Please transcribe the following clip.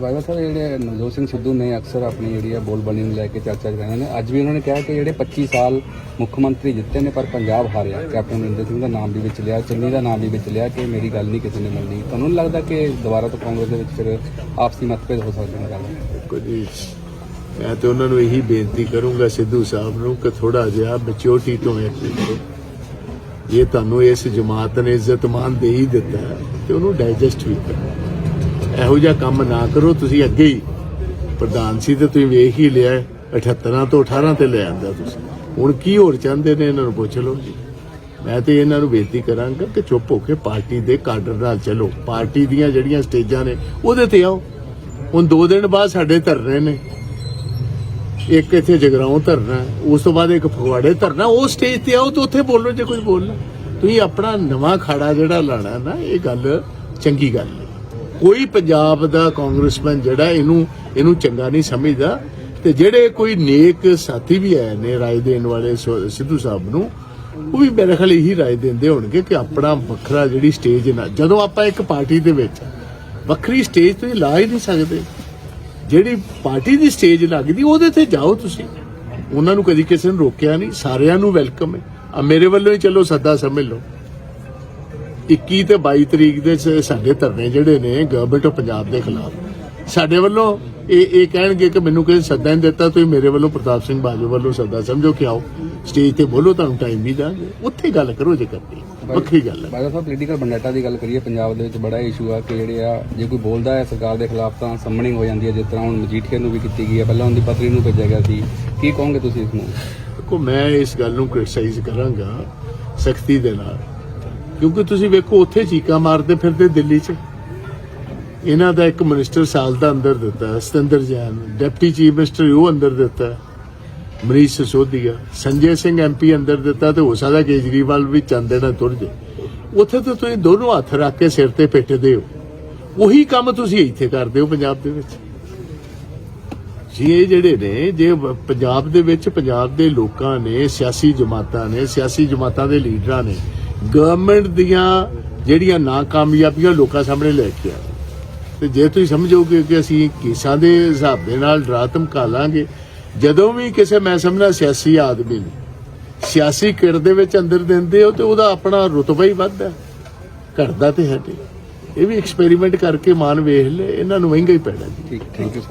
ਬਾਬਾ ਸਾਹਿਬ, ਜਿਹੜੇ ਨਵਜੋਤ ਸਿੰਘ ਸਿੱਧੂ ਨੇ ਅਕਸਰ ਆਪਣੀ ਜਿਹੜੀ ਆ ਬੋਲਬਾਣੀ ਨੂੰ ਲੈ ਕੇ ਚਰਚਾ ਕਰ ਰਹੇ ਨੇ, ਅੱਜ ਵੀ ਉਹਨਾਂ ਨੇ ਕਿਹਾ ਕਿ ਜਿਹੜੇ 25 ਸਾਲ ਮੁੱਖ ਮੰਤਰੀ ਜਿੱਤੇ ਨੇ, ਪਰ ਪੰਜਾਬ ਹਾਰਿਆ। ਕੈਪਟਨ ਅਮਰਿੰਦਰ ਸਿੰਘ ਦਾ ਨਾਮ ਵੀ ਵਿੱਚ ਲਿਆ, ਚੰਨੀ ਦਾ ਨਾਮ ਵੀ ਵਿੱਚ ਲਿਆ ਕਿ ਮੇਰੀ ਗੱਲ ਨਹੀਂ ਕਿਸੇ ਨੇ ਮੰਨੀ ਤੁਹਾਨੂੰ ਨਹੀਂ ਲੱਗਦਾ ਕਿ ਦੁਬਾਰਾ ਤੋਂ ਕਾਂਗਰਸ ਦੇ ਵਿੱਚ ਫਿਰ ਆਪਸੀ ਮਤਭੇਦ ਹੋ ਸਕਦੇ ਨੇ ਗੱਲ? ਕੁਝ ਮੈਂ ਤੇ ਉਹਨਾਂ ਨੂੰ ਇਹੀ ਬੇਨਤੀ ਕਰੂੰਗਾ ਸਿੱਧੂ ਸਾਹਿਬ ਨੂੰ ਕਿ ਥੋੜਾ ਜਿਹਾ ਮੈਚਿਓਰਟੀ ਤੋਂ ਐਕਟ ਕਰੋ ਇਹ ਤੁਹਾਨੂੰ ਇਸ ਜਮਾਤ ਨੇ ਇੱਜ਼ਤ ਮਾਨ ਦੇ ਹੀ ਦਿੱਤਾ, ਤੇ ਉਹਨੂੰ ਡਾਈਜੈਸਟ ਵੀ ਕਰੋ। ਇਹੋ ਜਿਹਾ ਕੰਮ ਨਾ ਕਰੋ, ਤੁਸੀਂ ਅੱਗੇ ਹੀ ਪ੍ਰਧਾਨ ਸੀ ਤੇ ਤੁਸੀਂ ਵੇਖ ਹੀ ਲਿਆ 78 ਤੋਂ 18 ਤੇ ਲੈ ਆਂਦਾ ਤੁਸੀਂ। ਹੁਣ ਕੀ ਹੋਰ ਚਾਹੁੰਦੇ ਨੇ, ਇਹਨਾਂ ਨੂੰ ਪੁੱਛ ਲਓ ਜੀ। ਮੈਂ ਤੇ ਇਹਨਾਂ ਨੂੰ ਬੇਨਤੀ ਕਰਾਂਗਾ ਕਿ ਚੁੱਪ ਹੋ ਕੇ ਪਾਰਟੀ ਦੇ ਕਾਡਰ ਨਾਲ ਚੱਲੋ। ਪਾਰਟੀ ਦੀਆਂ ਜਿਹੜੀਆਂ ਸਟੇਜਾਂ ਨੇ, ਉਹਦੇ ਤੇ ਆਓ। ਹੁਣ 2 ਦਿਨ ਬਾਅਦ ਸਾਡੇ ਧਰਨੇ ਨੇ। ਇੱਕ ਇੱਥੇ ਜਗਰਾਉਂ ਧਰਨਾ ਉਸ ਤੋਂ ਬਾਅਦ ਇੱਕ ਫਗਵਾੜੇ ਧਰਨਾ ਉਹ ਸਟੇਜ ਤੇ ਆਓ ਤੇ ਉੱਥੇ ਬੋਲੋ, ਜੇ ਕੁਝ ਬੋਲਣਾ। ਤੁਸੀਂ ਆਪਣਾ ਨਵਾਂ ਖਾੜਾ ਜਿਹੜਾ ਲਾਣਾ ਨਾ, ਇਹ ਗੱਲ ਚੰਗੀ ਗੱਲ ਨਹੀਂ ਕੋਈ ਪੰਜਾਬ ਦਾ ਕਾਂਗਰਸਮੈਨ ਜਿਹੜਾ ਇਹਨੂੰ ਇਹਨੂੰ ਚੰਗਾ ਨਹੀਂ ਸਮਝਦਾ। ਤੇ ਜਿਹੜੇ ਕੋਈ ਨੇਕ ਸਾਥੀ ਵੀ ਆਏ ਨੇ ਰਾਏ ਦੇਣ ਵਾਲੇ ਸਿੱਧੂ ਸਾਹਿਬ ਨੂੰ, ਉਹ ਵੀ ਮੇਰੇ ਖਿਆਲ ਇਹੀ ਰਾਏ ਦਿੰਦੇ ਹੋਣਗੇ ਕਿ ਆਪਣਾ ਵੱਖਰਾ ਜਿਹੜੀ ਸਟੇਜ ਨਾ, ਜਦੋਂ ਆਪਾਂ ਇੱਕ ਪਾਰਟੀ ਦੇ ਵਿੱਚ ਵੱਖਰੀ ਸਟੇਜ ਤੁਸੀਂ ਲਾ ਹੀ ਨਹੀਂ ਸਕਦੇ, ਜਿਹੜੀ ਪਾਰਟੀ ਦੀ ਸਟੇਜ ਲੱਗਦੀ ਉਹਦੇ ਤੇ ਜਾਓ ਤੁਸੀਂ। ਉਹਨਾਂ ਨੂੰ ਕਦੀ ਕਿਸੇ ਨੇ ਰੋਕਿਆ ਨਹੀਂ, ਸਾਰਿਆਂ ਨੂੰ ਵੈਲਕਮ ਹੈ। ਆ ਮੇਰੇ ਵੱਲੋਂ ਹੀ ਚਲੋ, ਸੱਦਾ ਸਮਝ ਲਓ। 21 ਤੇ 22 ਤਰੀਕ ਦੇ ਸਾਡੇ ਧਰਨੇ ਜਿਹੜੇ ਨੇ ਗਵਰਨਮੈਂਟ ਆਫ ਪੰਜਾਬ ਦੇ ਖਿਲਾਫ। ਸਾਡੇ ਵੱਲੋਂ ਇਹ ਇਹ ਕਹਿਣਗੇ ਕਿ ਮੈਨੂੰ ਕਿਸੇ ਸੱਦਾ ਨਹੀਂ ਦਿੱਤਾ ਤੁਸੀਂ ਮੇਰੇ ਵੱਲੋਂ ਪ੍ਰਤਾਪ ਸਿੰਘ ਬਾਜੂ ਵੱਲੋਂ ਸੱਦਾ ਸਮਝੋ ਕਿ ਆਓ। ਸਟੇਜ ਤੇ ਬੋਲੋ ਤੁਹਾਨੂੰ ਟਾਈਮ ਵੀ ਦਾਂਗੇ। ਉੱਥੇ ਗੱਲ ਕਰੋ ਜੇ ਕਰਨੀ। ਵੱਖਰੀ ਗੱਲ ਹੈ। ਬਾਬਾ ਸਾਹਿਬ ਪੋਲੀਟੀਕਲ ਬੰਡਾਟਾ ਦੀ ਗੱਲ ਕਰੀਏ ਪੰਜਾਬ ਦੇ ਵਿੱਚ ਬੜਾ ਇਸ਼ੂ ਆ ਕਿ ਜਿਹੜੇ ਆ ਜੇ ਕੋਈ ਬੋਲਦਾ ਹੈ ਸਰਕਾਰ ਦੇ ਖਿਲਾਫ ਤਾਂ ਸਮਨਿੰਗ ਹੋ ਜਾਂਦੀ ਹੈ ਜਿਸ ਤਰ੍ਹਾਂ ਹੁਣ ਮਜੀਠੀਆ ਨੂੰ ਵੀ ਕੀਤੀ ਗਈ ਹੈ। ਪਹਿਲਾਂ ਉਹਦੀ ਪਤਨੀ ਨੂੰ ਭੇਜਿਆ ਗਿਆ ਸੀ। ਕੀ ਕਹੋਗੇ ਤੁਸੀਂ ਇਸ ਨੂੰ? ਦੇਖੋ ਮੈਂ ਇਸ ਗੱਲ ਨੂੰ ਕ੍ਰਿਟਿਸਾਈਜ਼ ਕਰਾਂਗਾ ਸਖਤੀ ਦੇ ਨਾਲ। ਕਿਉਂਕਿ ਤੁਸੀਂ ਵੇਖੋ, ਉੱਥੇ ਚੀਕਾਂ ਮਾਰਦੇ ਫਿਰਦੇ ਦਿੱਲੀ 'ਚ। ਇਹਨਾਂ ਦਾ ਇੱਕ ਮਿਨਿਸਟਰ ਸਾਲ ਦਾ ਅੰਦਰ ਦਿੱਤਾ Satinder Jain. Deputy chief minister ਉਹ ਅੰਦਰ ਦਿੱਤਾ ਮਨੀਸ਼ ਸਿਸੋਦੀਆ। ਸੰਜੇ ਸਿੰਘ ਐਮਪੀ ਅੰਦਰ ਦਿੱਤਾ ਤੇ ਹੋ ਸਕਦਾ ਕੇਜਰੀਵਾਲ ਵੀ ਚੰਦੇ ਨਾਲ ਤੁਰ ਜੇ ਉੱਥੇ ਤਾਂ ਤੁਸੀਂ ਦੋਨੋਂ ਹੱਥ ਰੱਖ ਕੇ ਸਿਰ ਤੇ ਪਿੱਟਦੇ ਹੋ। ਉਹੀ ਕੰਮ ਤੁਸੀਂ ਇੱਥੇ ਕਰਦੇ ਹੋ ਪੰਜਾਬ ਦੇ ਵਿੱਚ। ਜੀ, ਇਹ ਜਿਹੜੇ ਨੇ, ਜੇ ਪੰਜਾਬ ਦੇ ਵਿੱਚ ਪੰਜਾਬ ਦੇ ਲੋਕਾਂ ਨੇ, ਸਿਆਸੀ ਜਮਾਤਾਂ ਨੇ, ਸਿਆਸੀ ਜਮਾਤਾਂ ਦੇ ਲੀਡਰਾਂ ਨੇ ਗਵਰਨਮੈਂਟ ਦੀਆਂ ਜਿਹੜੀਆਂ ਨਾਕਾਮਯਾਬੀਆਂ ਲੋਕਾਂ ਸਾਹਮਣੇ ਲੈ ਕੇ ਆ ਤੇ ਜੇ ਤੁਸੀਂ ਸਮਝੋਗੇ ਕਿ ਅਸੀਂ ਕੇਸਾਂ ਦੇ ਹਿਸਾਬ ਦੇ ਨਾਲ ਡਰਾ ਧਮਕਾ ਲਾਂਗੇ ਜਦੋਂ ਵੀ ਕਿਸੇ ਮੈਂ ਸਮਝਣਾ ਸਿਆਸੀ ਆਦਮੀ ਨੂੰ, ਸਿਆਸੀ ਕਿਰ ਦੇ ਵਿੱਚ ਅੰਦਰ ਦਿੰਦੇ ਹੋ ਤੇ ਉਹਦਾ ਆਪਣਾ ਰੁਤਬਾ ਹੀ ਵੱਧਦਾ ਹੈ। ਘਟਦਾ ਤੇ ਹੈ ਇਹ ਵੀ ਐਕਸਪੈਰੀਮੈਂਟ ਕਰਕੇ ਮਾਨ ਵੇਖ ਲੈ ਇਹਨਾਂ ਨੂੰ ਮਹਿੰਗਾ ਹੀ ਪੈਣਾ ਜੀ। ਠੀਕ ਥੈਂਕ ਯੂ